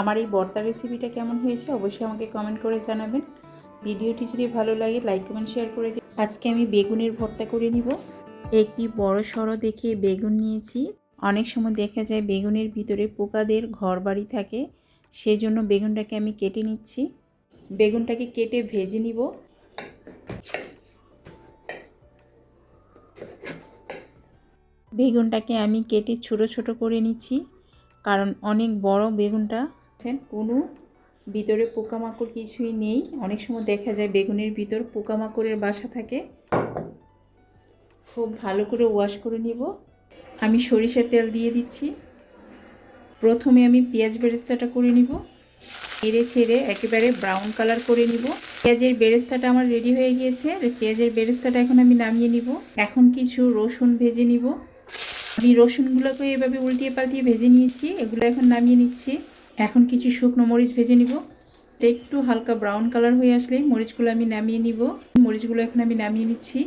আমার এই বর্তা রেসিপিটা কেমন হয়েছে অবশ্যই আমাকে কমেন্ট করে জানাবেন। ভিডিওটি যদি ভালো লাগে লাইক কমেন্ট শেয়ার করে দিন। আজকে আমি বেগুনের ভর্তা করে নিব। একটি বড় সড়ো দেখে বেগুন নিয়েছি। অনেক সময় দেখা যায় বেগুনের ভিতরে পোকাদের ঘর বাড়ি থাকে, সেজন্য বেগুনটাকে আমি কেটে নিচ্ছি। বেগুনটাকে কেটে ভেজে নিব। বেগুনটাকে আমি কেটে ছোট ছোট করে নিচ্ছি, কারণ অনেক বড় বেগুনটা কোনো ভিতরে পোকামাকড় কিছুই নেই। অনেক সময় দেখা যায় বেগুনের ভিতর পোকামাকড়ের বাসা থাকে। খুব ভালো করে ওয়াশ করে নিব। আমি সরিষার তেল দিয়ে দিচ্ছি। প্রথমে আমি পেঁয়াজ বেরেস্তাটা করে নিব। নেড়ে ছেড়ে একেবারে ব্রাউন কালার করে নিব। পেঁয়াজের বেরেস্তাটা আমার রেডি হয়ে গিয়েছে। পেঁয়াজের বেরেস্তাটা এখন আমি নামিয়ে নিব। এখন কিছু রসুন ভেজে নিব। আমি রসুনগুলোকে এভাবে উল্টিয়ে পাল্টিয়ে ভেজে নিয়েছি। এগুলো এখন নামিয়ে নিচ্ছি। এখন কিছু শুকনো মরিচ ভেজে নিব। এটা একটু হালকা ব্রাউন কালার হয়ে আসলে মরিচগুলো আমি নামিয়ে নিব। মরিচগুলো এখন আমি নামিয়ে নিচ্ছি।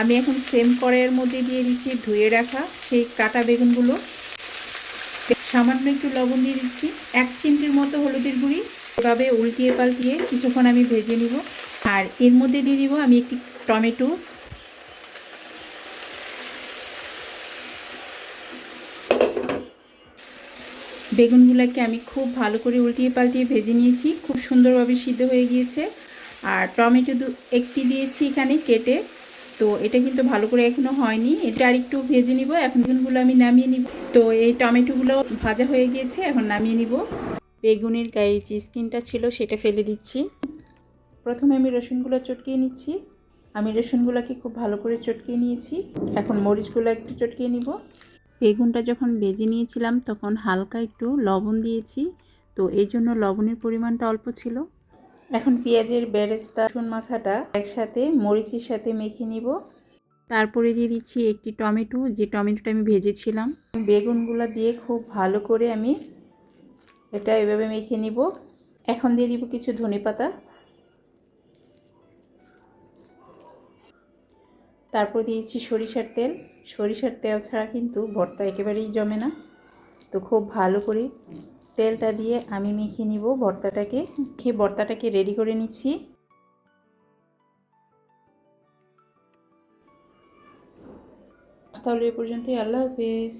আমি এখন সেম কড়াইয়ের মধ্যে দিয়ে দিচ্ছি ধুয়ে রাখা সেই কাটা বেগুনগুলো। সামান্য একটু লবণ দিয়ে দিচ্ছি। এক চিমটির মতো হলুদের গুঁড়ি। এভাবে উল্টিয়ে পাল্টিয়ে কিছুক্ষণ আমি ভেজে নিব। আর এর মধ্যে দিয়ে দিব আমি একটি টমেটো। বেগুনগুলোকে আমি খুব ভালো করে উল্টিয়ে পাল্টিয়ে ভেজে নিয়েছি। খুব সুন্দরভাবে সিদ্ধ হয়ে গিয়েছে। আর টমেটো দু, একটি দিয়েছি এখানে কেটে। তো এটা কিন্তু ভালো করে এখনও হয়নি। এটা আর একটু ভেজে নিব। এখন বেগুনগুলো আমি নামিয়ে নিব। তো এই টমেটোগুলো ভাজা হয়ে গিয়েছে। এখন নামিয়ে নিব। বেগুনের গায়ে যে স্কিনটা ছিল সেটা ফেলে দিচ্ছি। প্রথমে আমি রসুনগুলো চটকিয়ে নিচ্ছি। আমি রসুনগুলোকে খুব ভালো করে চটকিয়ে নিয়েছি। এখন মরিচগুলো একটু চটকিয়ে নিব। বেগুনটা যখন ভেজে নিয়েছিলাম, তখন হালকা একটু লবণ দিয়েছি। তো এই জন্য লবণের পরিমাণটা অল্প ছিল। এখন পেঁয়াজের বেরেস্তা, রসুন মাখাটা একসাথে, মরিচের সাথে মেখে নিব। তারপরে দিয়ে দিচ্ছি একটি টমেটো। যে টমেটোটা আমি ভেজেছিলাম, বেগুনগুলো দিয়ে খুব ভালো করে আমি এটা এভাবে মেখে নিব। এখন দিয়ে দিব কিছু ধনে পাতা তারপর দিয়েছি সরিষার তেল। সরিষার তেল ছাড়া কিন্তু ভর্তা একেবারেই জমে না। তো খুব ভালো করে তেলটা দিয়ে আমি মেখে নিব ভর্তাটাকে। খেয়ে ভর্তাটাকে রেডি করে নিচ্ছি। তাহলে এ পর্যন্তই। আল্লাহ হাফেজ।